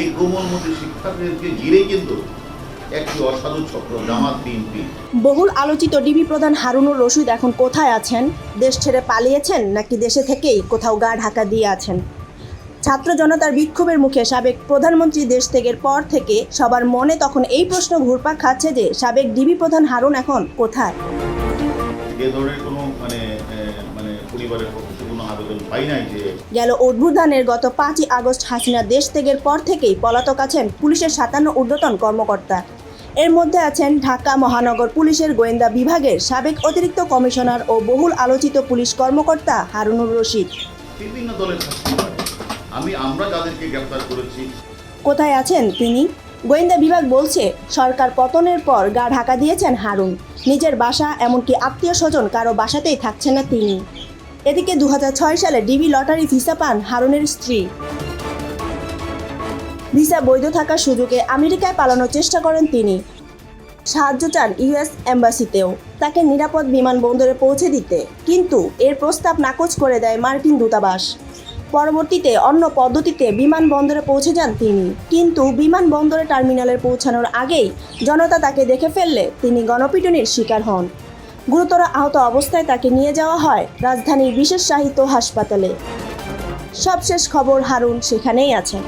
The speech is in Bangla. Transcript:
এই কোমলমতি শিক্ষার্থীদেরকে ঘিরে কিন্তু বহুল আলোচিত ডিবি প্রধান হারুনুর রশিদ এখন কোথায় আছেন? দেশ ছেড়ে পালিয়েছেন নাকি দেশে থেকেই কোথাও গা ঢাকা দিয়ে আছেন? ছাত্র জনতার বিক্ষোভের মুখে সাবেক প্রধানমন্ত্রী দেশ থেকের পর থেকে সবার মনে তখন এই প্রশ্ন ঘুরপাক খাচ্ছে যে সাবেক ডিবি প্রধান হারুন এখন কোথায়? গেল অভ্যুত্থানের গত পাঁচই আগস্ট হাসিনা দেশ ত্যাগের পর থেকেই পলাতক আছেন পুলিশের সাতান্ন ঊর্ধ্বতন কর্মকর্তা। এর মধ্যে আছেন ঢাকা মহানগর পুলিশের গোয়েন্দা বিভাগের সাবেক অতিরিক্ত কমিশনার ও বহুল আলোচিত পুলিশ কর্মকর্তা হারুনুর রশিদ। বিভিন্ন দলের আমি আমরা যাদেরকে গ্রেপ্তার করেছি কোথায় আছেন তিনি? গোয়েন্দা বিভাগ বলছে, সরকার পতনের পর গা ঢাকা দিয়েছেন হারুন। নিজের বাসা এমনকি আত্মীয় স্বজন কারও বাসাতেই থাকছেন না তিনি। এদিকে দু হাজার ছয় সালে ডিবি লটারি ভিসা পান হারুনের স্ত্রী। ভিসা বৈধ থাকার সুযোগে আমেরিকায় পালানোর চেষ্টা করেন তিনি। সাহায্য চান ইউএস এম্বাসিতেও, তাকে নিরাপদ বিমানবন্দরে পৌঁছে দিতে। কিন্তু এর প্রস্তাব নাকচ করে দেয় মার্কিন দূতাবাস। পরবর্তীতে অন্য পদ্ধতিতে বিমানবন্দরে পৌঁছে যান তিনি। কিন্তু বিমানবন্দরে টার্মিনালে পৌঁছানোর আগেই জনতা তাকে দেখে ফেললে তিনি গণপিটুনির শিকার হন। গুরুতর আহত অবস্থায় তাকে নিয়ে যাওয়া হয় রাজধানীর বিশেষ সাহিত্য হাসপাতালে। সবশেষ খবর হারুন সেখানেই আছেন